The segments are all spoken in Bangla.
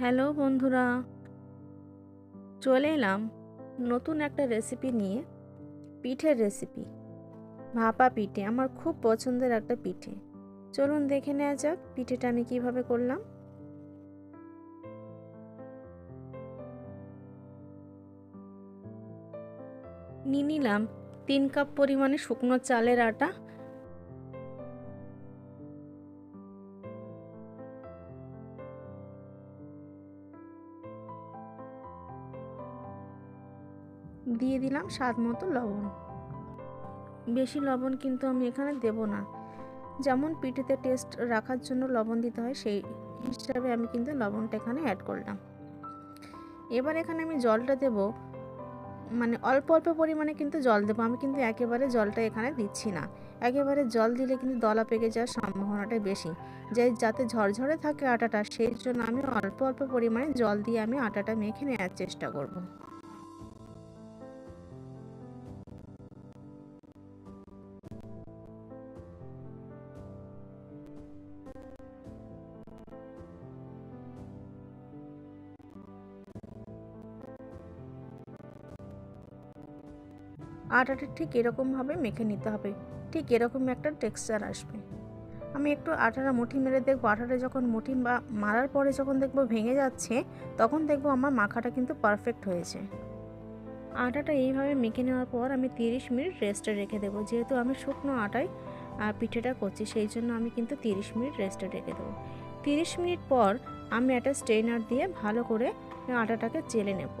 হ্যালো বন্ধুরা। চলে এলাম নতুন একটা রেসিপি নিয়ে, পিঠের রেসিপি ভাপা পিঠে, আমার খুব পছন্দের একটা পিঠে। চলুন দেখে নেওয়া যাক পিঠেটা আমি কীভাবে করলাম। নিয়ে নিলাম তিন কাপ পরিমাণে শুকনো চালের আটা দিয়ে দিলাম স্বাদ মতো লবণ। বেশি লবণ কিন্তু আমি এখানে দেব না। যেমন পিঠেতে টেস্ট রাখার জন্য লবণ দিতে হয়, সেই হিসাবে আমি কিন্তু লবণটা এখানে অ্যাড করলাম। এবার এখানে আমি জলটা দেব। মানে অল্প অল্প পরিমাণে কিন্তু জল দেবো। আমি কিন্তু একেবারে জলটা এখানে দিচ্ছি না। একেবারে জল দিলে কিন্তু দলা পেকে যাওয়ার সম্ভাবনাটা বেশি। যে যাতে ঝরঝরে থাকে আটাটা, সেই জন্য আমি অল্প অল্প পরিমাণে জল দিয়ে আমি আটাটা মেখে নেওয়ার চেষ্টা করব। আটাটা ঠিক এরকমভাবে মেখে নিতে হবে। ঠিক এরকম একটা টেক্সচার আসবে। আমি একটু আটাটা মুঠি মেরে দেখব। আটাটা যখন মুঠি বা মারার পরে যখন দেখব ভেঙে যাচ্ছে, তখন দেখব আমার মাখাটা কিন্তু পারফেক্ট হয়েছে। আটাটা এইভাবে মেখে নেওয়ার পর আমি তিরিশ মিনিট রেস্টে রেখে দেবো। যেহেতু আমি শুকনো আটায় পিঠেটা করছি, সেই জন্য আমি কিন্তু তিরিশ মিনিট রেস্টে রেখে দেবো। তিরিশ মিনিট পর আমি একটা স্ট্রেনার দিয়ে ভালো করে আটাটাকে চেলে নেব।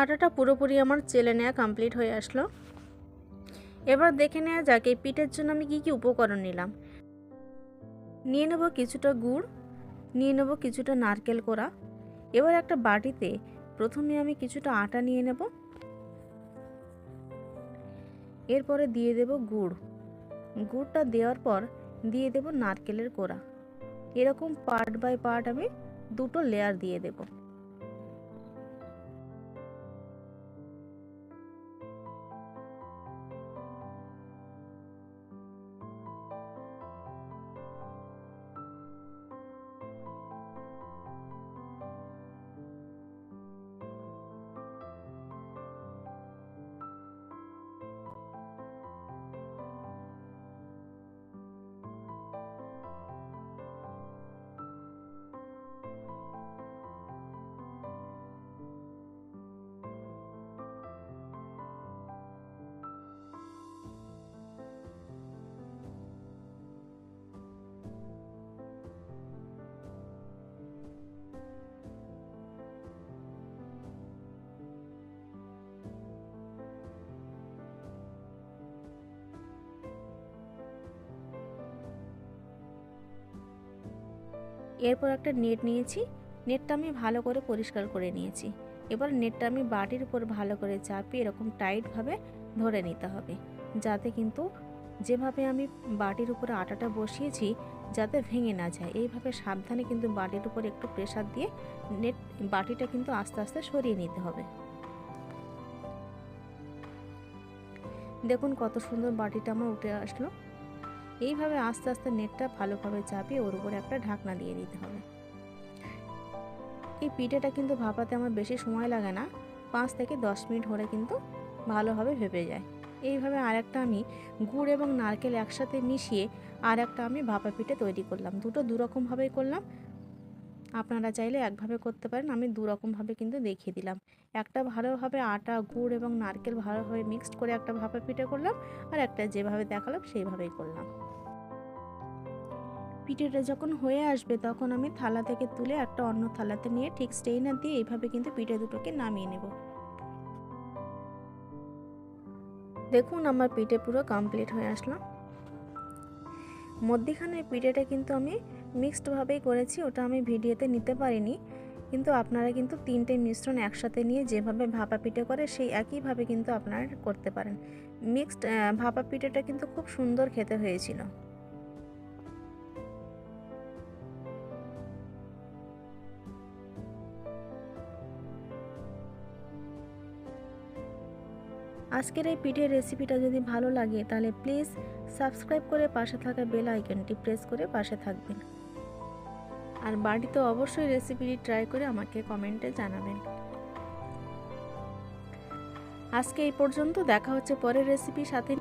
আটাটা পুরোপুরি আমার চেলে নেওয়া কমপ্লিট হয়ে আসলো। এবার দেখে নেওয়া যাক এই পিঠের জন্য আমি কি কি উপকরণ নিলাম। নিয়ে নেব কিছুটা গুড়, নিয়ে নেব কিছুটা নারকেল কোড়া। এবার একটা বাটিতে প্রথমে আমি কিছুটা আটা নিয়ে নেব। এরপরে দিয়ে দেব গুড়। গুড়টা দেওয়ার পর দিয়ে দেব নারকেলের কোড়া। এরকম পার্ট বাই পার্ট আমি দুটো লেয়ার দিয়ে দেবো। এরপর একটা নেট নিয়েছি। নেটটা আমি ভালো করে পরিষ্কার করে নিয়েছি। এবার নেটটা আমি বাটির উপর ভালো করে চাপিয়ে এরকম টাইটভাবে ধরে নিতে হবে। যাতে কিন্তু যেভাবে আমি বাটির উপরে আটাটা বসিয়েছি যাতে ভেঙে না যায়। এইভাবে সাবধানে কিন্তু বাটির উপর একটু প্রেশার দিয়ে নেট, বাটিটা কিন্তু আস্তে আস্তে সরিয়ে নিতে হবে। দেখুন কত সুন্দর বাটিটা আমার উঠে আসলো। এইভাবে আস্তে আস্তে নেটটা ভালোভাবে চাপিয়ে ওর উপরে একটা ঢাকনা দিয়ে দিতে হবে। এই পিঠেটা কিন্তু ভাপাতে আমার বেশি সময় লাগে না, পাঁচ থেকে দশ মিনিট হলে কিন্তু ভালোভাবে ভেপে যায়। এইভাবে আর একটা আমি গুড় এবং নারকেল একসাথে মিশিয়ে আর একটা আমি ভাপা পিঠে তৈরি করলাম। দুটো দুরকমভাবেই করলাম আপনারা চাইলে একভাবে করতে পারেন। আমি দুরকমভাবে কিন্তু দেখিয়ে দিলাম। একটা ভালোভাবে আটা, গুড় এবং নারকেল ভালোভাবে মিক্সড করে একটা ভাপা পিঠে করলাম আর একটা যেভাবে দেখালাম সেইভাবেই করলাম। পিঠেটা যখন হয়ে আসবে তখন আমি থালা থেকে তুলে একটা অন্য থালাতে নিয়ে ঠিক স্টেইনার দিয়ে এইভাবে কিন্তু পিঠে দুটোকে নামিয়ে নেব। দেখুন আমার পিঠে পুরো কমপ্লিট হয়ে আসলো। মধ্যিখানে পিঠেটা কিন্তু আমি মিক্সডভাবেই করেছি, ওটা আমি ভিডিওতে নিতে পারিনি। কিন্তু আপনারা কিন্তু তিনটে মিশ্রণ একসাথে নিয়ে যেভাবে ভাপা পিঠে করে, সেই একইভাবে কিন্তু আপনারা করতে পারেন। মিক্সড ভাপা পিঠেটা কিন্তু খুব সুন্দর খেতে হয়েছিল। আজকের এই পিঠের রেসিপিটা যদি ভালো লাগে, তাহলে প্লিজ সাবস্ক্রাইব করে পাশে থাকা বেল আইকনটি প্রেস করে পাশে থাকবেন। আর বাড়িতে অবশ্যই রেসিপিটি ট্রাই করে আমাকে কমেন্টে জানাবেন। আজকে এই পর্যন্ত, দেখা হচ্ছে পরের রেসিপির সাথে।